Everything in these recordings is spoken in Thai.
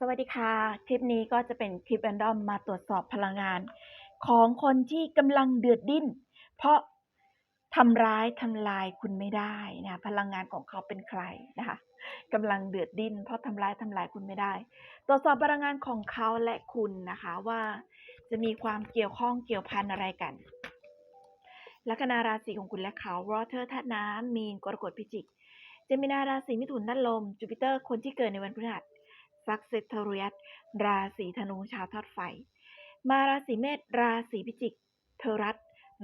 สวัสดีค่ะ คลิปนี้ก็จะเป็นคลิปแรนดอมมาตรวจสอบพลังงาน ของคนที่กำลังเดือดดิ้น เพราะทำร้ายทำลายคุณไม่ได้นะพลังงานของเขาเป็นใครนะคะกำลังเดือดดิ้น เพราะทำร้ายทำลายคุณไม่ได้ ตรวจสอบพลังงานของเขาและคุณนะคะว่าจะมีความเกี่ยวข้องเกี่ยวพันอะไรกันลัคนาราศีของคุณและเขาวอเทอร์ธาตุน้ำมีนกรกฎพิจิกเจมินาราศีมิถุนนัดลมจูปิเตอร์คนที่เกิดในวันพฤหัส ซักเซตเรียสราศีธนูชาวทอดไฟ มาราศีเมษราศีพิจิก เทรัส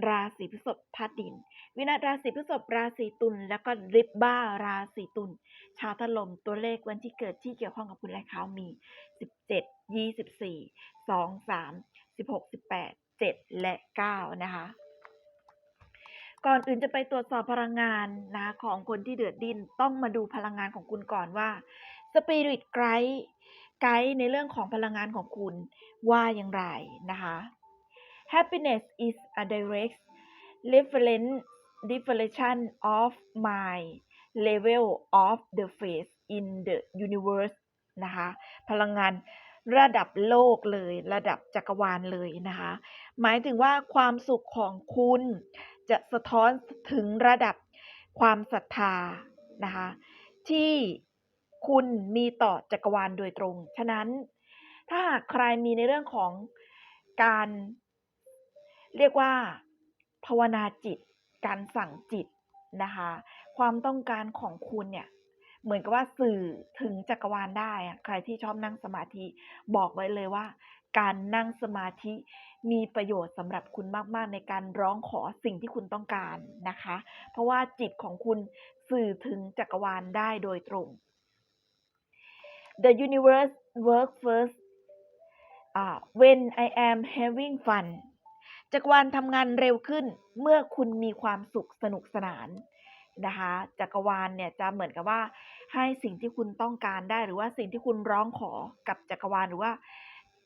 ราศีพฤษภธาตุดิน วินาศราศีพฤษภราศีตุลแล้วก็ริบบ้าราศีตุลชาวถล่มตัวเลขวันที่เกิดที่เกี่ยวข้องกับคุณและเขามี 17 24 2 3 16 18 7 และ 9 นะคะ ก่อนอื่นจะไปตรวจสอบพลังงานนะของคนที่เดือดดิ้นต้องมาดูพลังงานของคุณก่อนว่า สปิริตไกด์ไกด์ในเรื่องของพลังงานของคุณว่าอย่างไรนะคะ happiness is a direct reference deflection of my level of the face in the universe นะคะ พลังงานระดับโลกเลย ระดับจักรวาลเลยนะคะ หมายถึงว่าความสุขของคุณจะสะท้อนถึงระดับความศรัทธานะคะ ที่ คุณมีต่อจักรวาลโดยตรง ฉะนั้น ถ้าหากใครมีในเรื่องของการ เรียกว่า ภาวนาจิต การสั่งจิตนะคะ ความต้องการของคุณเนี่ย เหมือนกับว่าสื่อถึงจักรวาลได้ ใครที่ชอบนั่งสมาธิบอกไว้เลยว่า การนั่งสมาธิมีประโยชน์สำหรับคุณมากๆ ในการร้องขอสิ่งที่คุณต้องการนะคะ เพราะว่าจิตของคุณสื่อถึงจักรวาลได้โดยตรง The universe work first uh, when I am having fun จักรวาลทำงานเร็วขึ้นเมื่อคุณมีความสุขสนุกสนานนะคะจักรวาลเนี่ยจะเหมือนกับว่าให้สิ่งที่คุณต้องการได้หรือว่าสิ่งที่คุณร้องขอกับจักรวาลหรือว่า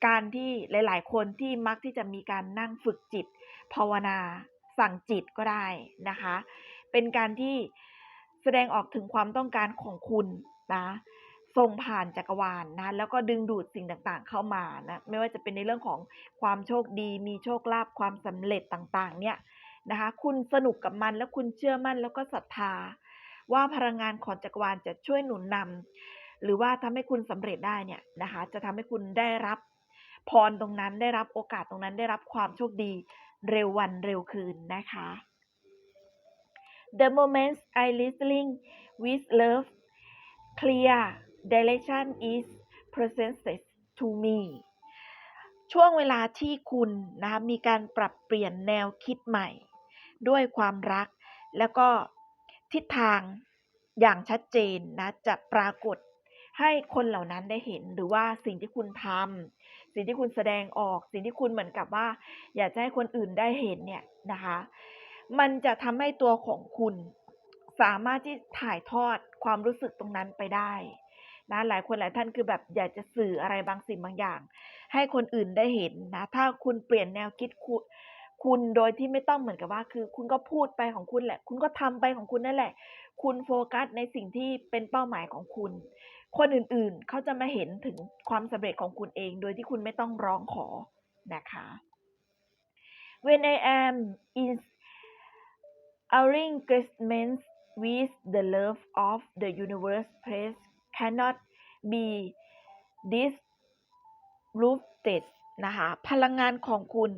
การที่หลาย ๆ คนที่มักที่จะมีการนั่งฝึกจิต ภาวนาสั่งจิตก็ได้นะคะ เป็นการที่แสดงออกถึงความต้องการของคุณนะ ส่งผ่านจักรวาลนะแล้วก็ดึงดูดสิ่งต่างๆ เข้ามานะไม่ว่าจะเป็นในเรื่องของความโชคดี มีโชคลาภความสำเร็จต่างๆ เนี่ยนะคะคุณสนุกกับมันแล้วคุณเชื่อมั่นแล้วก็ศรัทธา ว่าพลังงานของจักรวาลจะช่วยหนุนนำหรือว่าทำให้คุณสำเร็จได้เนี่ยนะคะจะทำให้คุณได้รับพรตรงนั้นได้รับโอกาสตรงนั้นได้รับความโชคดีเร็ววันเร็วคืนนะคะ The moments I listening with love clear direction is presented to me ช่วงเวลาที่คุณนะคะมีการปรับเปลี่ยนแนวคิดใหม่ ด้วยความรัก แล้วก็ทิศทางอย่างชัดเจนนะจะปรากฏให้คนเหล่านั้นได้เห็นหรือว่าสิ่งที่คุณทำสิ่งที่คุณแสดงออก สิ่งที่คุณเหมือนกับว่า อยากจะให้คนอื่นได้เห็นเนี่ยนะคะ มันจะทำให้ตัวของคุณ สามารถที่ถ่ายทอดความรู้สึกตรงนั้นไปได้ นะหลายคนหลายท่านคือแบบอยากจะสื่ออะไรบางสิ่งบางอย่าง ให้คนอื่นได้เห็นนะ ถ้าคุณเปลี่ยนแนวคิดคุณคุณโดยที่ไม่ต้องเหมือนกับว่า คือคุณก็พูดไปของคุณแหละ คุณก็ทำไปของคุณนั่นแหละ คุณโฟกัสในสิ่งที่เป็นเป้าหมายของคุณ คนอื่นๆเขาจะมาเห็นถึงความสำเร็จของคุณเอง โดยที่คุณไม่ต้องร้องขอนะคะ When I am in a r r a n g e m e n t with the love of the universe place cannot be disrupted นะคะ พลังงานของคุณ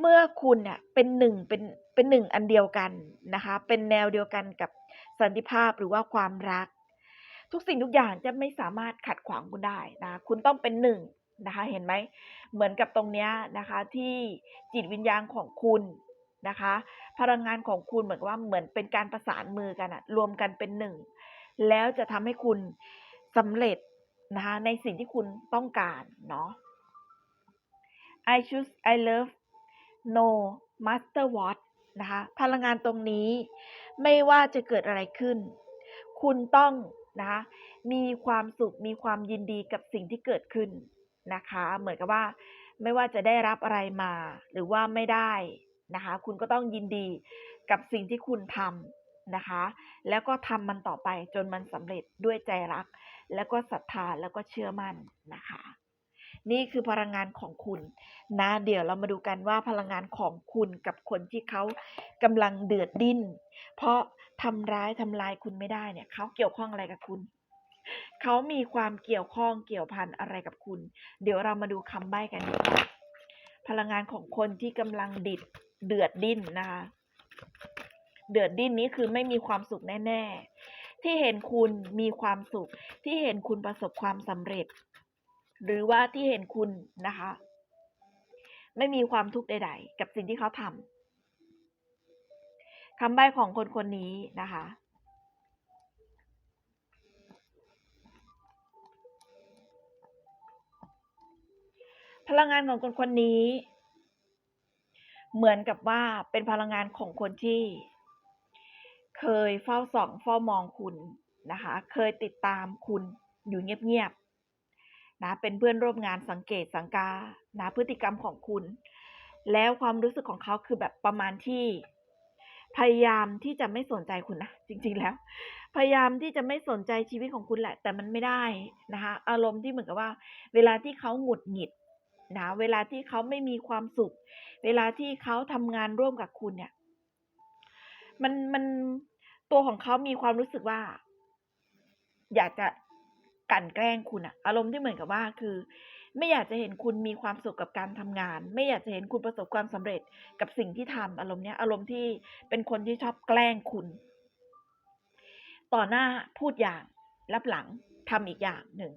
เมื่อคุณเนี่ยเป็นหนึ่งเป็นเป็นหนึ่งอันเดียวกันนะคะ เป็นแนวเดียวกันกับสันติภาพหรือว่าความรัก ทุกสิ่งทุกอย่างจะไม่สามารถขัดขวางคุณได้นะ คุณต้องเป็นหนึ่งนะคะ เห็นไหม เหมือนกับตรงเนี้ยนะคะ ที่จิตวิญญาณของคุณนะคะ พลังงานของคุณเหมือนว่าเหมือนเป็นการประสานมือกันอะรวมกันเป็นหนึ่ง แล้วจะทำให้คุณ สำเร็จนะคะในสิ่งที่คุณต้องการเนาะ I choose I love no master what นะคะพลังงานตรงนี้ไม่ว่าจะเกิดอะไรขึ้น คุณต้องนะคะมีความสุขมีความยินดีกับสิ่งที่เกิดขึ้นนะคะ เหมือนกับว่าไม่ว่าจะได้รับอะไรมา หรือว่าไม่ได้นะคะ คุณก็ต้องยินดีกับสิ่งที่คุณทำนะคะ แล้วก็ทำมันต่อไปจนมันสำเร็จด้วยใจรัก แล้วก็ศรัทธาแล้วก็เชื่อมั่นนะคะ นี่คือพลังงานของคุณนะ เดี๋ยวเรามาดูกันว่าพลังงานของคุณกับคนที่เขากำลังเดือดดิ้น เพราะทำร้ายทำลายคุณไม่ได้เนี่ยเขาเกี่ยวข้องอะไรกับคุณเขามีความเกี่ยวข้องเกี่ยวพันอะไรกับคุณ เดี๋ยวเรามาดูคำใบ้กัน พลังงานของคนที่กำลังดิดเดือดดิ้นนะคะ เดือดดิ้นนี้คือไม่มีความสุขแน่ ที่เห็นคุณมีความสุข ที่เห็นคุณประสบความสำเร็จ หรือว่าที่เห็นคุณนะคะ ไม่มีความทุกข์ใด ๆ กับสิ่งที่เขาทำคำใบ้ของคนคนนี้นะคะพลังงานของคนคนนี้ เหมือนกับว่าเป็นพลังงานของคนที่ เคยเฝ้าส่องเฝ้ามองคุณนะคะ เคยติดตามคุณอยู่เงียบๆนะเป็นเพื่อนร่วมงานสังเกตสังกานะพฤติกรรมของคุณ แล้วความรู้สึกของเขาคือแบบประมาณที่ พยายามที่จะไม่สนใจคุณนะจริง ๆ แล้ว พยายามที่จะไม่สนใจชีวิตของคุณแหละ แต่มันไม่ได้นะคะ อารมณ์ที่เหมือนกับว่า เวลาที่เขาหงุดหงิดนะเวลาที่เขาไม่มีความสุข เวลาที่เขาทำงานร่วมกับคุณเนี่ย มันมันตัวของเขามีความรู้สึกว่า อยากจะกลั่นแกล้งคุณอะอารมณ์ที่เหมือนกับว่าคือ ไม่อยากจะเห็นคุณมีความสุขกับการทำงาน ไม่อยากจะเห็นคุณประสบความสำเร็จกับสิ่งที่ทำอารมณ์เนี้ย อารมณ์ที่เป็นคนที่ชอบแกล้งคุณ ต่อหน้าพูดอย่างรับหลังทำอีกอย่างหนึ่ง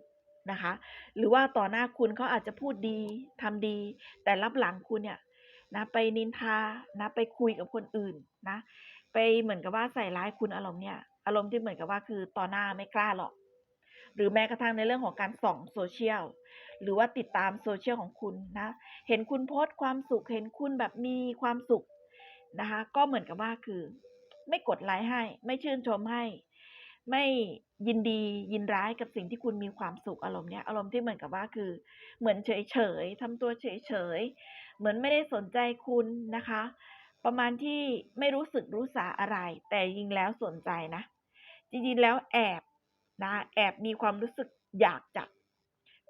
นะคะ หรือว่าต่อหน้าคุณเขาอาจจะพูดดีทำดี แต่รับหลังคุณเนี่ยนะไปนินทานะไปคุยกับคนอื่นนะ ไปเหมือนกับว่าใส่ร้ายคุณอารมณ์เนี่ย อารมณ์ที่เหมือนกับว่าคือต่อหน้าไม่กล้าหรอก หรือแม้กระทั่งในเรื่องของการส่องโซเชียลหรือว่าติดตามโซเชียลของคุณนะ เห็นคุณโพสต์ความสุข เห็นคุณแบบมีความสุขนะคะ ก็เหมือนกับว่าคือ ไม่กดไลค์ให้ ไม่ชื่นชมให้ ไม่ยินดียินร้ายกับสิ่งที่คุณมีความสุขอารมณ์เนี้ยอารมณ์ที่เหมือนกับว่าคือ เหมือนเฉยๆทำตัวเฉยๆเหมือนไม่ได้สนใจคุณนะคะ ประมาณที่ไม่รู้สึกรู้สาอะไร แต่จริงแล้วสนใจนะ จริงๆแล้วแอบนะ แอบมีความรู้สึกอยากจะ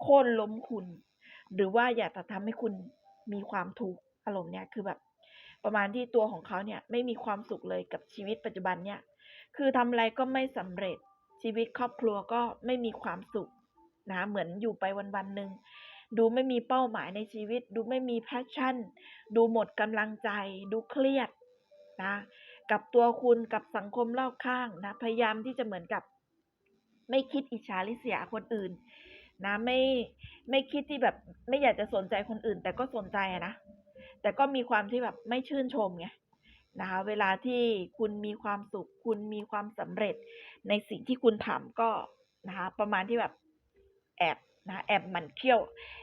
โค่นล้มคุณ หรือว่าอยากจะทำให้คุณมีความทุกข์อารมณ์เนี้ยคือแบบ ประมาณที่ตัวของเขาเนี่ยไม่มีความสุขเลยกับชีวิตปัจจุบันเนี่ย คือทำอะไรก็ไม่สำเร็จชีวิตครอบครัวก็ไม่มีความสุขนะเหมือนอยู่ไปวันๆหนึ่ง ดูไม่มีเป้าหมายในชีวิต ดูไม่มีแพชชั่น ดูหมดกำลังใจ ดูเครียดนะกับตัวคุณกับสังคมรอบข้างนะพยายามที่จะเหมือนกับ ไม่คิดอิจฉาริษยาคนอื่น นะไม่ไม่คิดที่แบบไม่อยากจะสนใจคนอื่น แต่ก็สนใจนะแต่ก็มีความที่แบบไม่ชื่นชมไงนะคะเวลาที่คุณมีความสุข คุณมีความสำเร็จในสิ่งที่คุณทำก็นะคะประมาณที่แบบแอบ นะแอบหมั่นเคี้ยว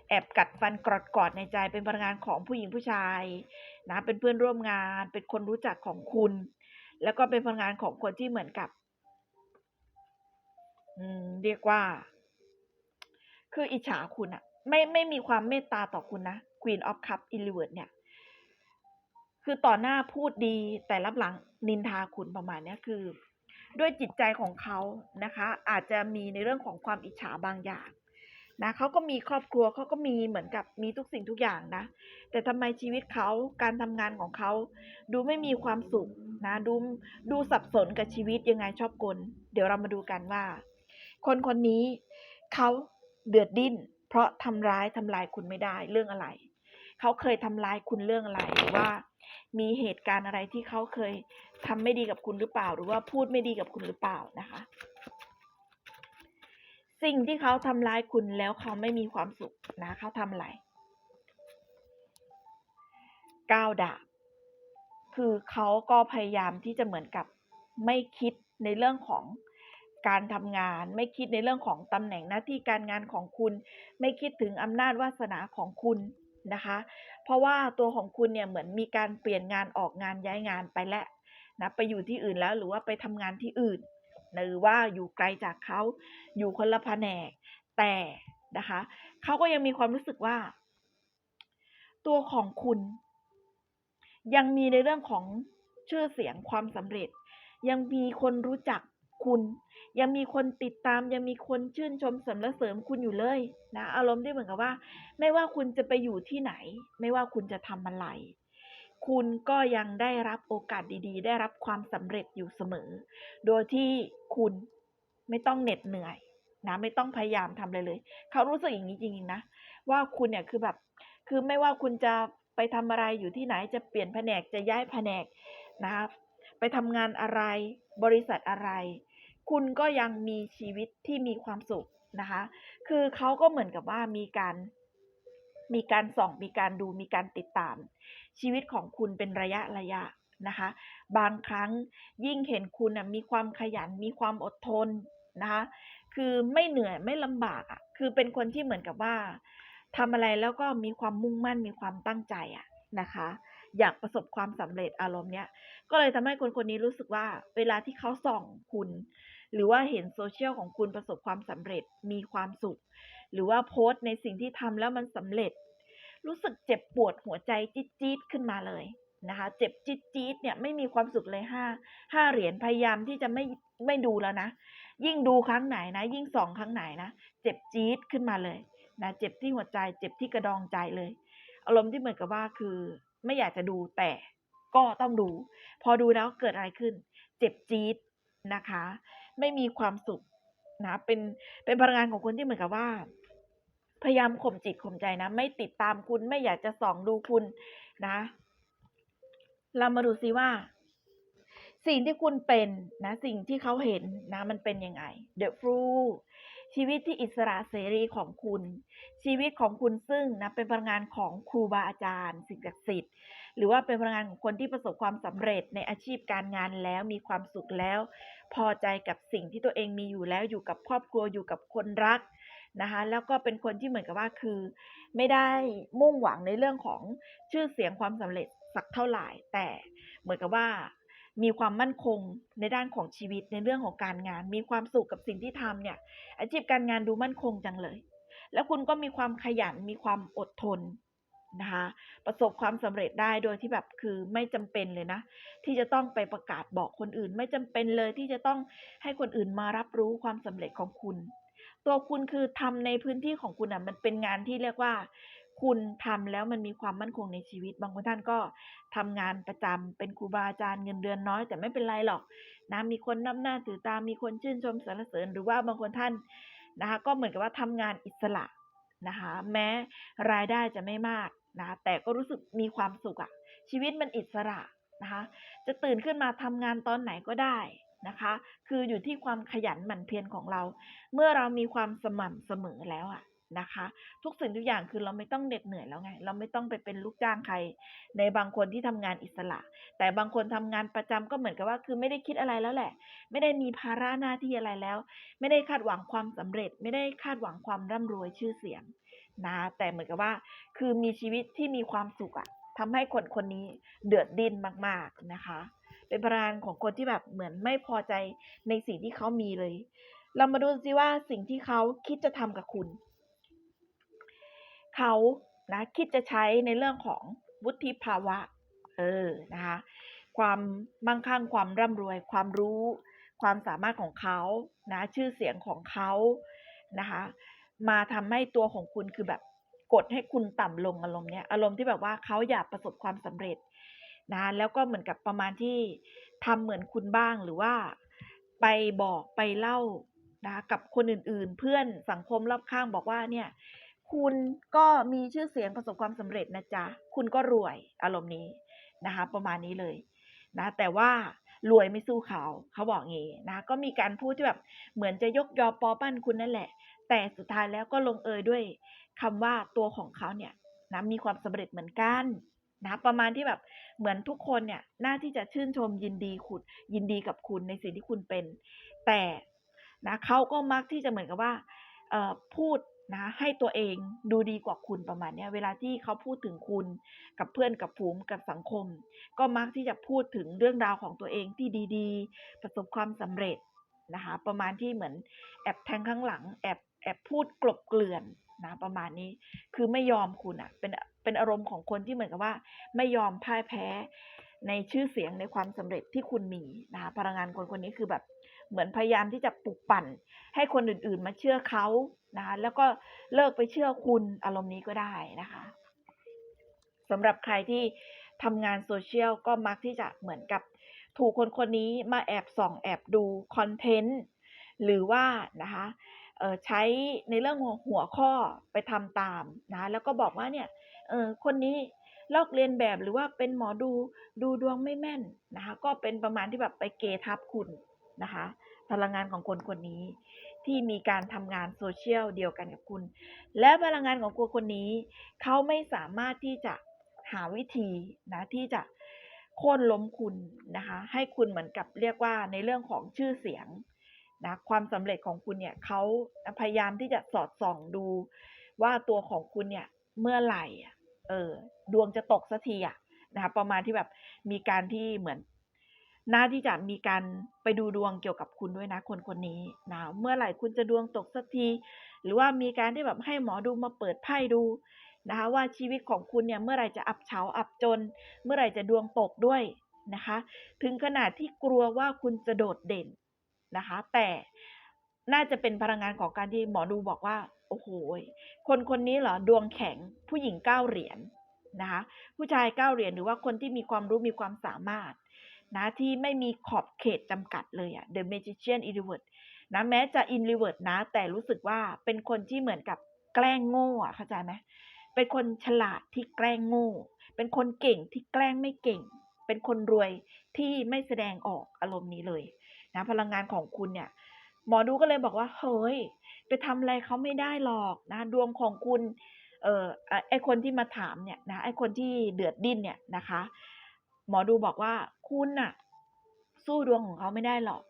แอบกัดฟันกรอดกอดในใจเป็นพลังงานของผู้หญิงผู้ชายนะเป็นเพื่อนร่วมงาน เป็นคนรู้จักของคุณ แล้วก็เป็นพลังงานของคนที่เหมือนกับอืมเรียกว่า คืออิจฉาคุณอะไม่ไม่มีความเมตตาต่อคุณนะ Queen of Cup i r e v e r s เนี่ย คือต่อหน้าพูดดีแต่รับหลังนินทาคุณประมาณนี้คือ ด้วยจิตใจของเขานะคะ อาจจะมีในเรื่องของความอิจฉาบางอย่าง นะเขาก็มีครอบครัวเขาก็มีเหมือนกับมีทุกสิ่งทุกอย่างนะ แต่ทำไมชีวิตเขาการทำงานของเขา ดูไม่มีความสุขนะดูดูสับสนกับชีวิตยังไงชอบกล เดี๋ยวเรามาดูกันว่า คนคนนี้เขาเดือดดิ้น เพราะทำร้ายทำลายคุณไม่ได้เรื่องอะไร เขาเคยทำร้ายคุณเรื่องอะไรหรือว่า มีเหตุการณ์อะไรที่เขาเคยทำไม่ดีกับคุณหรือเปล่า หรือว่าพูดไม่ดีกับคุณหรือเปล่านะคะ สิ่งที่เขาทำร้ายคุณแล้วเขาไม่มีความสุขนะเขาทำอะไรก้าวดาบคือเขาก็พยายามที่จะเหมือนกับไม่คิดในเรื่องของการทำงาน ไม่คิดในเรื่องของตำแหน่งหน้าที่การงานของคุณ ไม่คิดถึงอำนาจวาสนาของคุณนะคะ เพราะว่าตัวของคุณเนี่ยเหมือนมีการเปลี่ยนงานออกงานย้ายงานไปแล้วนะไปอยู่ที่อื่นแล้วหรือว่าไปทำงานที่อื่น หรือว่าอยู่ไกลจากเขาอยู่คนละแผนก แต่นะคะเขาก็ยังมีความรู้สึกว่า ตัวของคุณ ยังมีในเรื่องของชื่อเสียงความสำเร็จ ยังมีคนรู้จักคุณ ยังมีคนติดตาม ยังมีคนชื่นชมสรรเสริญคุณอยู่เลยนะอารมณ์ที่เหมือนกับว่า ไม่ว่าคุณจะไปอยู่ที่ไหน ไม่ว่าคุณจะทำอะไร คุณก็ยังได้รับโอกาสดีๆ ได้รับความสำเร็จอยู่เสมอ โดยที่คุณไม่ต้องเหน็ดเหนื่อยนะไม่ต้องพยายามทำอะไรเลย เขารู้สึกอย่างนี้จริงๆนะ ว่าคุณเนี่ยคือแบบ คือไม่ว่าคุณจะไปทำอะไรอยู่ที่ไหนจะเปลี่ยนแผนกจะย้ายแผนกนะคะไปทำงานอะไรบริษัทอะไร คุณก็ยังมีชีวิตที่มีความสุขนะคะ คือเขาก็เหมือนกับว่ามีการ มีการส่องมีการดูมีการติดตาม ชีวิตของคุณเป็นระยะๆนะคะ บางครั้งยิ่งเห็นคุณนะมีความขยันมีความอดทนนะคะคือไม่เหนื่อยไม่ลำบากอะคือเป็นคนที่เหมือนกับว่าทำอะไรแล้วก็มีความมุ่งมั่นมีความตั้งใจอะนะคะ อยากประสบความสำเร็จอารมณ์เนี้ยก็เลยทำให้คนคนนี้รู้สึกว่า เวลาที่เขาส่องคุณ หรือว่าเห็น social ของคุณประสบความสำเร็จมีความสุข หรือว่าโพสต์ในสิ่งที่ทำแล้วมันสำเร็จ รู้สึกเจ็บปวดหัวใจจี๊ดๆขึ้นมาเลยนะคะ เจ็บจี๊ดๆเนี่ยไม่มีความสุขเลย5 5เหรียญพยายามที่จะไม่ไม่ดูแล้วนะ ยิ่งดูครั้งไหนนะ ยิ่งส่องครั้งไหนนะ เจ็บจี๊ดขึ้นมาเลยนะเจ็บที่หัวใจ เจ็บที่กระดองใจเลย อารมณ์ที่เหมือนกับว่าคือ ไม่อยากจะดูแต่ก็ต้องดู พอดูแล้วเกิดอะไรขึ้น เจ็บจี๊ดนะคะ ไม่มีความสุขนะเป็นเป็นพลังงานของคนที่เหมือนกับว่า พยายามข่มจิตข่มใจนะ ไม่ติดตามคุณไม่อยากจะส่องดูคุณนะ เรามาดูซิว่า สิ่งที่คุณเป็นนะ สิ่งที่เขาเห็นนะ มันเป็นยังไง The Fruit ชีวิตที่อิสระเสรีของคุณ ชีวิตของคุณซึ่งนะเป็นพลังงานของครูบาอาจารย์ สิ่งศักดิ์สิทธิ์หรือว่าเป็นพลังงานของคนที่ประสบความสำเร็จในอาชีพการงานแล้วมีความสุขแล้ว พอใจกับสิ่งที่ตัวเองมีอยู่แล้วอยู่กับครอบครัวอยู่กับคนรัก นะคะแล้วก็เป็นคนที่เหมือนกับว่าคือ ไม่ได้มุ่งหวังในเรื่องของชื่อเสียงความสำเร็จสักเท่าไหร่ แต่เหมือนกับว่ามีความมั่นคงในด้านของชีวิตในเรื่องของการงาน มีความสุขกับสิ่งที่ทำเนี่ย อาชีพการงานดูมั่นคงจังเลย แล้วคุณก็มีความขยันมีความอดทนนะคะประสบความสำเร็จได้โดยที่แบบคือไม่จำเป็นเลยนะ ที่จะต้องไปประกาศบอกคนอื่น ไม่จำเป็นเลยที่จะต้องให้คนอื่นมารับรู้ความสำเร็จของคุณ ตัวคุณคือทำในพื้นที่ของคุณน่ะมันเป็นงานที่เรียกว่า คุณทำแล้วมันมีความมั่นคงในชีวิต บางคนท่านก็ทำงานประจำเป็นครูบาอาจารย์เงินเดือนน้อย แต่ไม่เป็นไรหรอกนะมีคนนับหน้าถือตามีคนชื่นชมสรรเสริญหรือว่าบางคนท่านนะคะก็เหมือนกับว่าทำงานอิสระนะคะแม้รายได้จะไม่มากนะแต่ก็รู้สึกมีความสุขอะชีวิตมันอิสระนะคะจะตื่นขึ้นมาทำงานตอนไหนก็ได้ นะคะ คืออยู่ที่ความขยันหมั่นเพียรของเรา เมื่อเรามีความสม่ำเสมอแล้วอะนะคะ ทุกสิ่งทุกอย่างคือเราไม่ต้องเหน็ดเหนื่อยแล้วไง เราไม่ต้องไปเป็นลูกจ้างใคร ในบางคนที่ทำงานอิสระ แต่บางคนทำงานประจำก็เหมือนกับว่าคือไม่ได้คิดอะไรแล้วแหละ ไม่ได้มีภาระหน้าที่อะไรแล้ว ไม่ได้คาดหวังความสำเร็จ ไม่ได้คาดหวังความร่ำรวยชื่อเสียงนะแต่เหมือนกับว่าคือมีชีวิตที่มีความสุขอะทำให้คนคนนี้เดือดดิ้นมาก ๆนะคะ เป็นพลังงานของคนที่แบบเหมือนไม่พอใจในสิ่งที่เขามีเลย เรามาดูซิว่าสิ่งที่เขาคิดจะทำกับคุณ เขานะคิดจะใช้ในเรื่องของวุฒิภาวะ เออนะคะความมั่งคั่งความร่ำรวย ความรู้ ความสามารถของเขานะชื่อเสียงของเขานะคะมาทำให้ตัวของคุณคือแบบกดให้คุณต่ำลงอารมณ์เนี้ยอารมณ์ที่แบบว่าเขาอยากประสบความสำเร็จ นะแล้วก็เหมือนกับประมาณที่ทำเหมือนคุณบ้างหรือว่าไปบอกไปเล่านะกับคนอื่นๆ เพื่อนสังคมรอบข้างบอกว่าเนี่ยคุณก็มีชื่อเสียงประสบความสำเร็จนะจ๊ะ คุณก็รวยอารมณ์นี้นะคะ ประมาณนี้เลยนะแต่ว่ารวยไม่สู้เขาเขาบอกงี้นะก็มีการพูดที่แบบเหมือนจะยกยอปอปั้นคุณนั่นแหละ แต่สุดท้ายแล้วก็ลงเอยด้วยคำว่าตัวของเขาเนี่ยนะมีความสำเร็จเหมือนกัน นะประมาณที่แบบเหมือนทุกคนเนี่ยน่าที่จะชื่นชมยินดีคุณยินดีกับคุณในสิ่งที่คุณเป็น แต่นะเขาก็มักที่จะเหมือนกับว่าเอ่อพูดนะให้ตัวเองดูดีกว่าคุณประมาณเนี้ยเวลาที่เขาพูดถึงคุณกับเพื่อนกับฝูงกับสังคม ก็มักที่จะพูดถึงเรื่องราวของตัวเองที่ดีๆ ประสบความสำเร็จนะคะประมาณที่เหมือนแอบแทงข้างหลังแอบแอบพูดกลบเกลื่อนนะประมาณนี้คือไม่ยอมคุณอะเป็น เป็นอารมณ์ของคนที่เหมือนกับว่า ไม่ยอมพ่ายแพ้ในชื่อเสียงในความสำเร็จที่คุณมีนะคะพลังงานคนคนนี้คือแบบเหมือนพยายามที่จะปลุกปั่น ให้คนอื่นๆมาเชื่อเขานะคะแล้วก็เลิกไปเชื่อคุณอารมณ์นี้ก็ได้นะคะสำหรับใครที่ทำงาน Social ก็มักที่จะเหมือนกับถูกคนคนนี้มาแอบส่องแอบดูคอนเทนต์หรือว่านะคะ ใช้ในเรื่องหัวหัวข้อไปทำตามนะแล้วก็บอกว่าเนี่ยคนนี้ลอกเลียนแบบหรือว่าเป็นหมอดูดูดวงไม่แม่นนะคะก็เป็นประมาณที่แบบไปเกทับคุณนะคะพลังงานของคนคนนี้ ที่มีการทำงาน Social เดียวกันกับคุณ และพลังงานของคนคนนี้ เขาไม่สามารถที่จะหาวิธีนะที่จะโค่นล้มคุณนะคะให้คุณเหมือนกับเรียกว่าในเรื่องของชื่อเสียง นะความสำเร็จของคุณเนี่ยเขาพยายามที่จะสอดส่องดู ว่าตัวของคุณเนี่ยเมื่อไหร่อะเออดวงจะตกสักทีอะนะคะประมาณที่แบบมีการที่เหมือนน่าที่จะมีการไปดูดวงเกี่ยวกับคุณด้วยนะคนคนนี้นะเมื่อไหร่คุณจะดวงตกสักที หรือว่ามีการที่แบบให้หมอดูมาเปิดไพ่ดูนะคะว่าชีวิตของคุณเนี่ยเมื่อไหร่จะอับเฉาอับจน เมื่อไหร่จะดวงตกด้วยนะคะ ถึงขนาดที่กลัวว่าคุณจะโดดเด่น นะคะ แต่น่าจะเป็นพลังงานของการที่หมอดูบอกว่า โอ้โฮคนคนนี้เหรอดวงแข็งผู้หญิง9เหรียญนะคะ ผู้ชาย9เหรียญหรือว่าคนที่มีความรู้มีความสามารถนะที่ไม่มีขอบเขตจำกัดเลยอะ The Magician in Reverse นะแม้จะ in reverse นะ แต่รู้สึกว่าเป็นคนที่เหมือนกับแกล้งโง่อะเข้าใจไหมเป็นคนฉลาดที่แกล้งโง่ เป็นคนเก่งที่แกล้งไม่เก่ง เป็นคนรวยที่ไม่แสดงออกอารมณ์นี้เลย นะพลังงานของคุณเนี่ย หมอดูก็เลยบอกว่า เฮ้ย ไปทำอะไรเขาไม่ได้หรอกนะ ดวงของคุณ เออไอคนที่มาถามเนี่ยนะ ไอคนที่เดือดดิ้นเนี่ยนะคะ หมอดูบอกว่าคุณน่ะ สู้ดวงของเขาไม่ได้หรอก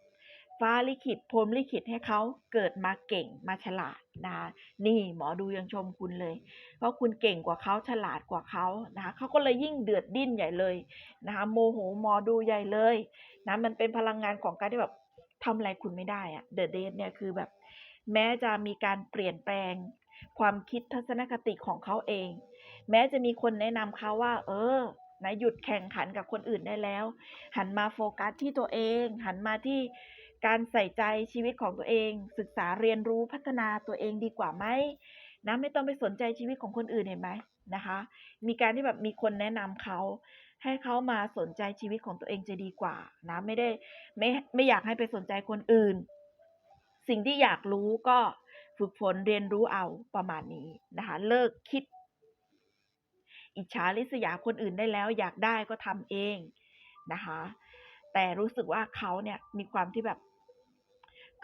ฟ้าลิขิตพรมลิขิตให้เขาเกิดมาเก่งมาฉลาดนะคะนี่หมอดูยังชมคุณเลย เพราะคุณเก่งกว่าเขาฉลาดกว่าเขานะคะเขาก็เลยยิ่งเดือดดิ้นใหญ่เลยนะคะโมโหหมอดูใหญ่เลยนะมันเป็นพลังงานของการที่แบบทำอะไรคุณไม่ได้อะ The Death เนี่ยคือแบบ แม้จะมีการเปลี่ยนแปลงความคิดทัศนคติของเขาเอง แม้จะมีคนแนะนำเขาว่า เออนะหยุดแข่งขันกับคนอื่นได้แล้ว หันมาโฟกัสที่ตัวเอง หันมาที่ การใส่ใจชีวิตของตัวเอง ศึกษาเรียนรู้พัฒนาตัวเองดีกว่าไหมนะไม่ต้องไปสนใจชีวิตของคนอื่นเห็นไหมนะคะ มีการที่แบบมีคนแนะนำเขาให้เขามาสนใจชีวิตของตัวเองจะดีกว่านะไม่ได้ไม่ไม่อยากให้ไปสนใจคนอื่น สิ่งที่อยากรู้ก็ฝึกฝนเรียนรู้เอาประมาณนี้นะคะเลิกคิด อิจฉาริษยาคนอื่นได้แล้ว อยากได้ก็ทำเองนะคะ แต่รู้สึกว่าเขาเนี่ยมีความที่แบบ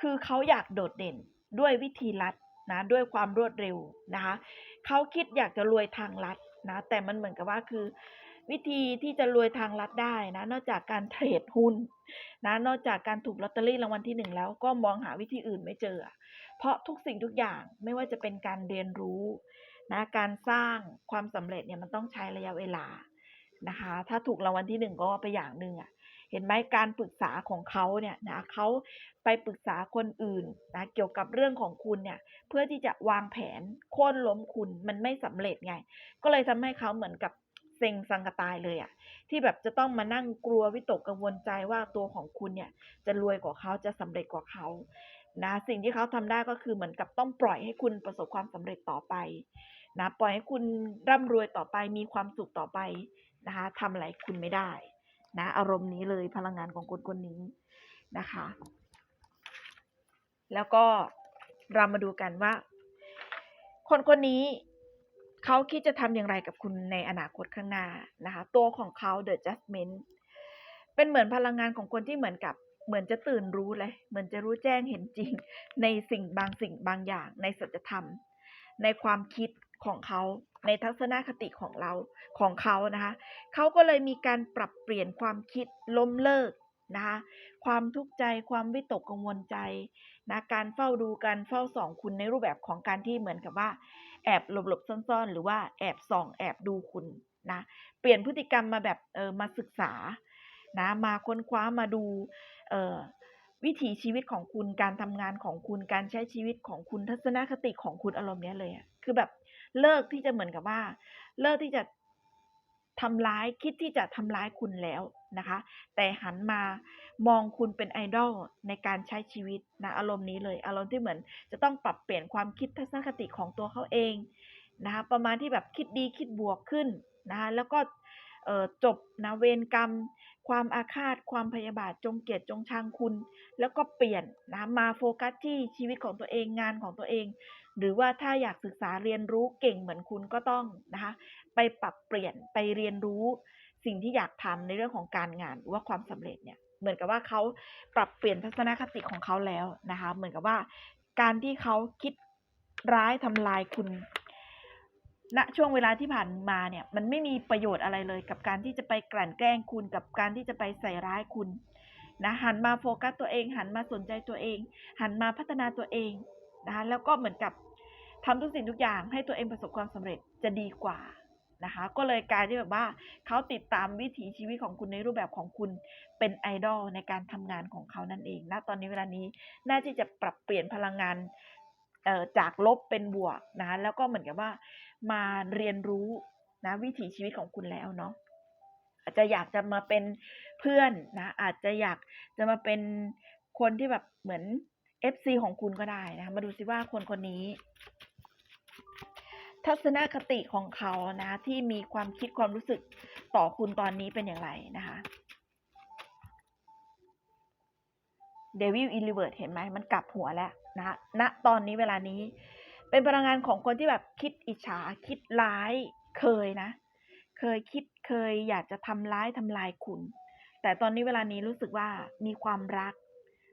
คือเขาอยากโดดเด่นด้วยวิธีลัดนะด้วยความรวดเร็วนะคะเขาคิดอยากจะรวยทางลัดนะแต่มันเหมือนกับว่าคือ วิธีที่จะรวยทางลัดได้นะนอกจากการเทรดหุ้นนะนอกจากการถูกลอตเตอรี่รางวัลที่1แล้วก็มองหาวิธีอื่นไม่เจอ เพราะทุกสิ่งทุกอย่างไม่ว่าจะเป็นการเรียนรู้นะการสร้างความสำเร็จเนี่ยมันต้องใช้ระยะเวลานะคะ ถ้าถูกรางวัลที่1ก็ว่าไปอย่างหนึ่งอะ เห็นไหมการปรึกษาของเขาเนี่ยนะเขาไปปรึกษาคนอื่นนะเกี่ยวกับเรื่องของคุณเนี่ยเพื่อที่จะวางแผนโค่นล้มคุณมันไม่สำเร็จไง ก็เลยทำให้เขาเหมือนกับเซ็งซังกตายเลยอะที่แบบจะต้องมานั่งกลัววิตกกังวลใจว่าตัวของคุณเนี่ยจะรวยกว่าเขาจะสำเร็จกว่าเขานะสิ่งที่เขาทำได้ก็คือเหมือนกับต้องปล่อยให้คุณประสบความสำเร็จต่อไปนะปล่อยให้คุณร่ำรวยต่อไปมีความสุขต่อไปนะคะทำอะไรคุณไม่ได้ นะอารมณ์นี้เลยพลังงานของคนคนนี้นะคะ แล้วก็เรามาดูกันว่า คนคนนี้เขาคิดจะทำอย่างไรกับคุณในอนาคตข้างหน้านะคะ ตัวของเขา The Judgment เป็นเหมือนพลังงานของคนที่เหมือนกับเหมือนจะตื่นรู้เลย เหมือนจะรู้แจ้งเห็นจริง ในสิ่งบางสิ่งบางอย่างในสัจธรรม ในความคิด ของเขาในทัศนคติของเราของเขานะคะเขาก็เลยมีการปรับเปลี่ยนความคิดล้มเลิกนะคะความทุกข์ใจความวิตกกังวลใจนะการเฝ้าดูการเฝ้าส่องคุณในรูปแบบของการที่เหมือนกับว่า แอบหลบๆซ่อนๆ หรือว่าแอบส่องแอบดูคุณนะเปลี่ยนพฤติกรรมมาแบบเออมาศึกษานะมาค้นคว้ามาดูเออวิถีชีวิตของคุณการทำงานของคุณการใช้ชีวิตของคุณทัศนคติของคุณอารมณ์เนี้ยเลยอะคือแบบ เลิกที่จะเหมือนกับว่า เลิกที่จะทำร้ายคิดที่จะทำร้ายคุณแล้วนะคะ แต่หันมามองคุณเป็นไอดอลในการใช้ชีวิตนะอารมณ์นี้เลย อารมณ์ที่เหมือน จะต้องปรับเปลี่ยนความคิดทัศนคติของตัวเขาเองนะคะประมาณที่แบบคิดดีคิดบวกขึ้นนะคะแล้วก็จบนะเวรกรรม ความอาฆาต ความพยาบาทจงเกลียดจงชังคุณ แล้วก็เปลี่ยนนะมาโฟกัสที่ชีวิตของตัวเองงานของตัวเอง หรือว่าถ้าอยากศึกษาเรียนรู้เก่งเหมือนคุณก็ต้องนะคะไปปรับเปลี่ยนไปเรียนรู้สิ่งที่อยากทำในเรื่องของการงานหรือว่าความสำเร็จเนี่ยเหมือนกับว่าเขาปรับเปลี่ยนทัศนคติของเขาแล้วนะคะ เหมือนกับว่าการที่เขาคิดร้ายทำลายคุณณช่วงเวลาที่ผ่านมาเนี่ยมันไม่มีประโยชน์อะไรเลย กับการที่จะไปกลั่นแกล้งคุณกับการที่จะไปใส่ร้ายคุณนะหันมาโฟกัสตัวเอง หันมาสนใจตัวเอง หันมาพัฒนาตัวเอง นะคะแล้วก็เหมือนกับทำทุกสิ่งทุกอย่างให้ตัวเองประสบความสำเร็จจะดีกว่านะคะก็เลยกลายที่แบบว่าเขาติดตามวิถีชีวิตของคุณในรูปแบบของคุณเป็นไอดอลในการทำงานของเขานั่นเองณตอนนี้เวลานี้น่าที่จะปรับเปลี่ยนพลังงานจากลบเป็นบวกนะแล้วก็เหมือนกับว่ามาเรียนรู้นะวิถีชีวิตของคุณแล้วเนาะอาจจะอยากจะมาเป็นเพื่อนนะอาจจะอยากจะมาเป็นคนที่แบบเหมือน FC ของคุณก็ได้นะคะมาดูซิว่าคนคนนี้ ทัศนคติของเขานะ ที่มีความคิดความรู้สึกต่อคุณตอนนี้เป็นอย่างไรนะคะเดวิลอิลิเวิร์ดเห็นไหมมันกลับหัวแล้วนะณตอนนี้เวลานี้ เป็นพลังงานของคนที่แบบคิดอิจฉาคิดร้ายเคยนะ เคยคิดเคยอยากจะทำร้ายทำลายคุณ แต่ตอนนี้เวลานี้รู้สึกว่ามีความรัก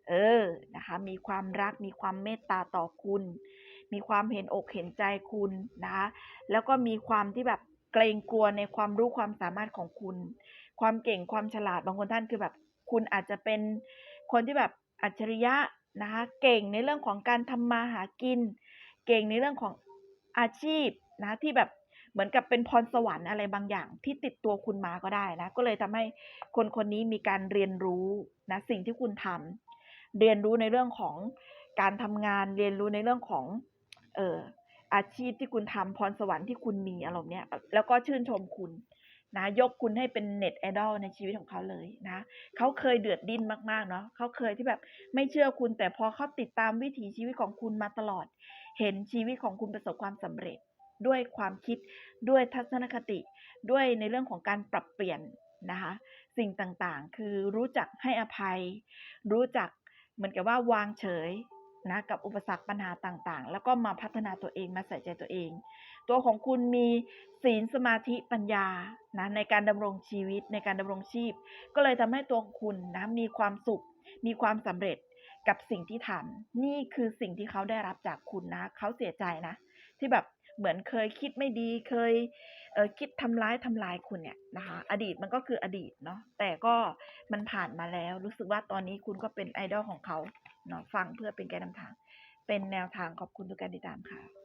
เออนะคะมีความรักมีความเมตตาต่อคุณ มีความเห็นอกเห็นใจคุณนะคะแล้วก็มีความที่แบบเกรงกลัวในความรู้ความสามารถของคุณ ความเก่งความฉลาดบางคนท่านคือแบบ คุณอาจจะเป็นคนที่แบบอัจฉริยะนะคะเก่งในเรื่องของการทำมาหากิน เก่งในเรื่องของอาชีพนะที่แบบเหมือนกับเป็นพรสวรรค์อะไรบางอย่างที่ติดตัวคุณมาก็ได้นะ ก็เลยทำให้คนคนนี้มีการเรียนรู้นะสิ่งที่คุณทำ เรียนรู้ในเรื่องของการทำงานเรียนรู้ในเรื่องของ เอออาชีพที่คุณทำพรสวรรค์ที่คุณมีอารมณ์เนี้ยแล้วก็ชื่นชมคุณนะยกคุณให้เป็นเน็ตไอดอลในชีวิตของเขาเลยนะ เขาเคยเดือดดิ้นมากๆเนาะเขาเคยที่แบบไม่เชื่อคุณแต่พอเขาติดตามวิถีชีวิตของคุณมาตลอด เห็นชีวิตของคุณประสบความสำเร็จ ด้วยความคิดด้วยทัศนคติ ด้วยในเรื่องของการปรับเปลี่ยนนะคะ สิ่งต่างๆ คือรู้จักให้อภัย รู้จัก เหมือนกับว่าวางเฉยนะกับอุปสรรคปัญหาต่างๆ แล้วก็มาพัฒนาตัวเองมาใส่ใจตัวเอง ตัวของคุณมีศีลสมาธิปัญญานะในการดำรงชีวิตในการดำรงชีพ ก็เลยทำให้ตัวของคุณนะมีความสุข มีความสำเร็จกับสิ่งที่ทำนี่คือสิ่งที่เขาได้รับจากคุณนะ เขาเสียใจนะ ที่แบบ เหมือนเคยคิดไม่ดีเคยเคิดทำร้ายทำลายคุณเนี่ยนะคะ อดีตมันก็คืออดีตเนาะแต่ก็มันผ่านมาแล้ว รู้สึกว่าตอนนี้คุณก็เป็นไอดอลของเขาเนาะฟังเพื่อเป็นแกนนำทาง เป็นแนวทางขอบคุณทุกการติดตามค่ะ